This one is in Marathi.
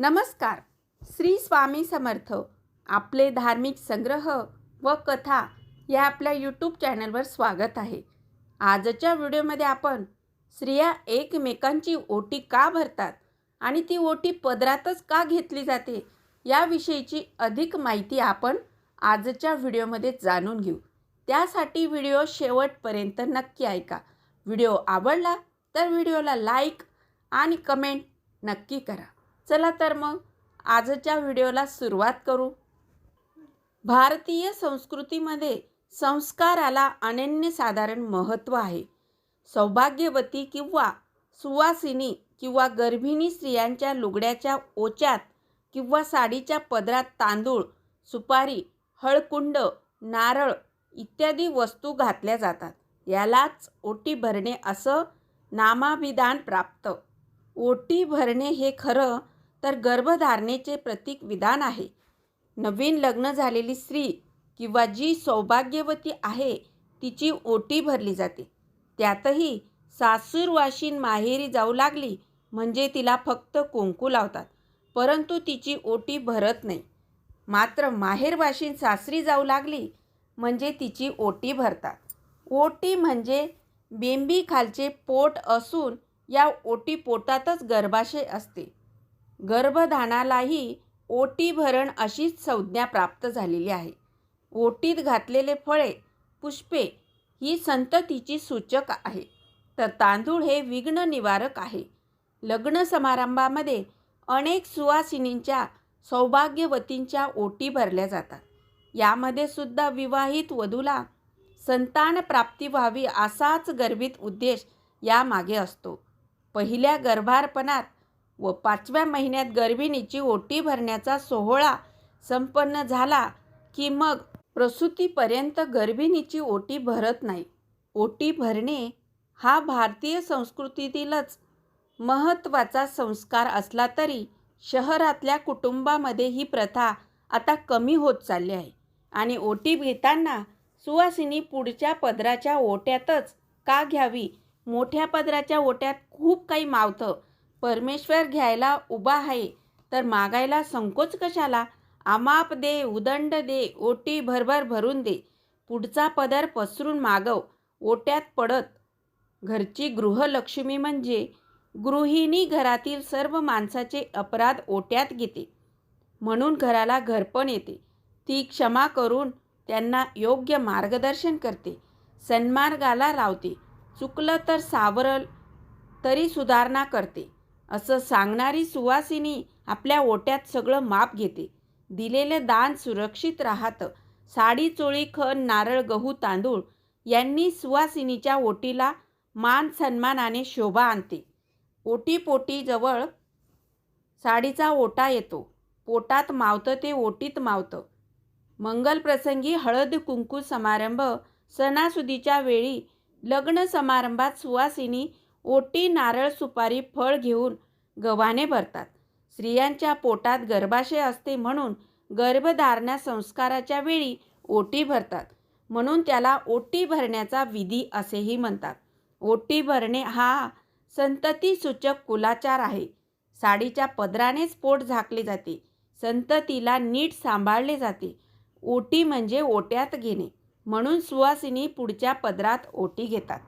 नमस्कार. श्री स्वामी समर्थ. आपले धार्मिक संग्रह व कथा या आपल्या यूट्यूब चॅनलवर स्वागत आहे. आजच्या व्हिडिओमध्ये आपण स्त्रिया एकमेकांची ओटी का भरतात आणि ती ओटी पदरातच का घेतली जाते याविषयीची अधिक माहिती आपण आजच्या व्हिडिओमध्ये जाणून घेऊ. त्यासाठी व्हिडिओ शेवटपर्यंत नक्की ऐका. व्हिडिओ आवडला तर व्हिडिओला लाईक आणि कमेंट नक्की करा. चला तर मग आजच्या व्हिडिओला सुरुवात करू. भारतीय संस्कृतीमध्ये संस्काराला अनन्यसाधारण महत्त्व आहे. सौभाग्यवती किंवा सुवासिनी किंवा गर्भिणी स्त्रियांच्या लुगड्याच्या ओच्यात किंवा साडीच्या पदरात तांदूळ सुपारी हळकुंड नारळ इत्यादी वस्तू घातल्या जातात. यालाच ओटी भरणे असं नामाभिधान प्राप्त. ओटी भरणे हे खरं तर गर्भधारणेचे प्रतीक विधान आहे. नवीन लग्न झालेली स्त्री किंवा जी सौभाग्यवती आहे तिची ओटी भरली जाते. त्यातही सासूरवाशीन माहेरी जाऊ लागली म्हणजे तिला फक्त कुंकू लावतात परंतु तिची ओटी भरत नाही. मात्र माहेरवाशीन सासरी जाऊ लागली म्हणजे तिची ओटी भरतात. ओटी म्हणजे बेंबी खालचे पोट असून या ओटी पोटातच गर्भाशय असते. गर्भधानालाही ओटी भरण अशीच संज्ञा प्राप्त झालेली आहे. ओटीत घातलेले फळे पुष्पे ही संततीची सूचक आहे. तर तांदूळ हे विघ्न निवारक आहे. लग्न समारंभामध्ये अनेक सुवासिनींच्या सौभाग्यवतींच्या ओटी भरल्या जातात. यामध्ये सुद्धा विवाहित वधूला संतान प्राप्ती व्हावी असाच गर्भित उद्देश यामागे असतो. पहिल्या गर्भारपणात व पाचव्या महिन्यात गर्भिणीची ओटी भरण्याचा सोहळा संपन्न झाला की मग प्रसूतीपर्यंत गर्भिणीची ओटी भरत नाही. ओटी भरणे हा भारतीय संस्कृतीतीलच महत्त्वाचा संस्कार असला तरी शहरातल्या कुटुंबामध्ये ही प्रथा आता कमी होत चालली आहे आणि ओटी घेताना सुवासिनी पुढच्या पदराच्या ओट्यातच का घ्यावी? मोठ्या पदराच्या ओट्यात खूप काही मावतं. परमेश्वर घ्यायला उभा आहे तर मागायला संकोच कशाला? आमाप दे उदंड दे ओटी भरभर भरून दे. पुढचा पदर पसरून मागव ओट्यात पडत. घरची गृहलक्ष्मी म्हणजे गृहिणी घरातील सर्व माणसाचे अपराध ओट्यात घेते. म्हणून घराला घरपण येते. ती क्षमा करून त्यांना योग्य मार्गदर्शन करते. सन्मार्गाला लावते. चुकलं तर सावरल तरी सुधारणा करते. असं सांगणारी सुवासिनी आपल्या ओट्यात सगळं माप घेते. दिलेलं दान सुरक्षित राहतं. साडी चोळी खण नारळ गहू तांदूळ यांनी सुवासिनीच्या ओटीला मान सन्मानाने शोभा आणते. ओटीपोटी जवळ साडीचा ओटा येतो. पोटात मावतं ते ओटीत मावतं. मंगलप्रसंगी हळद कुंकू समारंभ सणासुदीच्या वेळी लग्न समारंभात सुवासिनी ओटी नारळ सुपारी फळ घेऊन गव्हाने भरतात. स्त्रियांच्या पोटात गर्भाशय असते म्हणून गर्भधारणा संस्काराच्या वेळी ओटी भरतात. म्हणून त्याला ओटी भरण्याचा विधी असेही म्हणतात. ओटी भरणे हा संततीसूचक कुलाचार आहे. साडीच्या पदरानेच पोट झाकले जाते. संततीला नीट सांभाळले जाते. ओटी म्हणजे ओट्यात घेणे. म्हणून सुवासिनी पुढच्या पदरात ओटी घेतात.